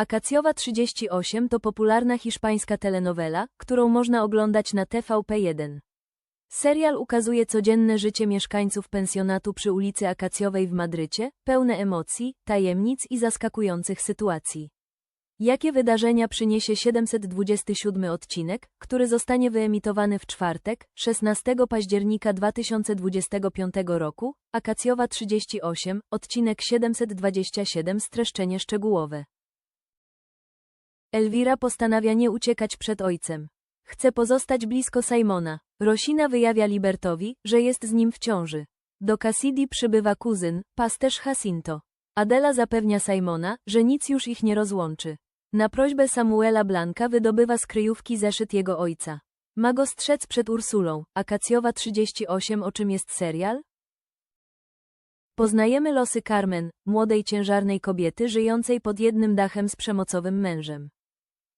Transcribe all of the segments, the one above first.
Akacjowa 38 to popularna hiszpańska telenowela, którą można oglądać na TVP1. Serial ukazuje codzienne życie mieszkańców pensjonatu przy ulicy Akacjowej w Madrycie, pełne emocji, tajemnic i zaskakujących sytuacji. Jakie wydarzenia przyniesie 727 odcinek, który zostanie wyemitowany w czwartek, 16 października 2025 roku, Akacjowa 38, odcinek 727 streszczenie szczegółowe. Elwira postanawia nie uciekać przed ojcem. Chce pozostać blisko Simona. Rosina wyjawia Libertowi, że jest z nim w ciąży. Do Cassidy przybywa kuzyn, pasterz Jacinto. Adela zapewnia Simona, że nic już ich nie rozłączy. Na prośbę Samuela Blanka wydobywa z kryjówki zeszyt jego ojca. Ma go strzec przed Ursulą, Akacjowa 38 o czym jest serial? Poznajemy losy Carmen, młodej ciężarnej kobiety żyjącej pod jednym dachem z przemocowym mężem.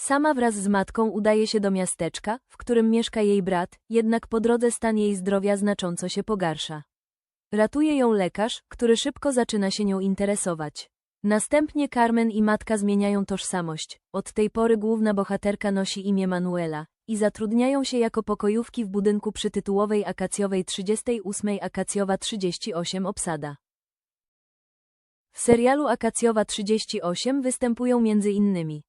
Sama wraz z matką udaje się do miasteczka, w którym mieszka jej brat, jednak po drodze stan jej zdrowia znacząco się pogarsza. Ratuje ją lekarz, który szybko zaczyna się nią interesować. Następnie Carmen i matka zmieniają tożsamość. Od tej pory główna bohaterka nosi imię Manuela i zatrudniają się jako pokojówki w budynku przytytułowej Akacjowej 38 Akacjowa 38 obsada. W serialu Akacjowa 38 występują innymi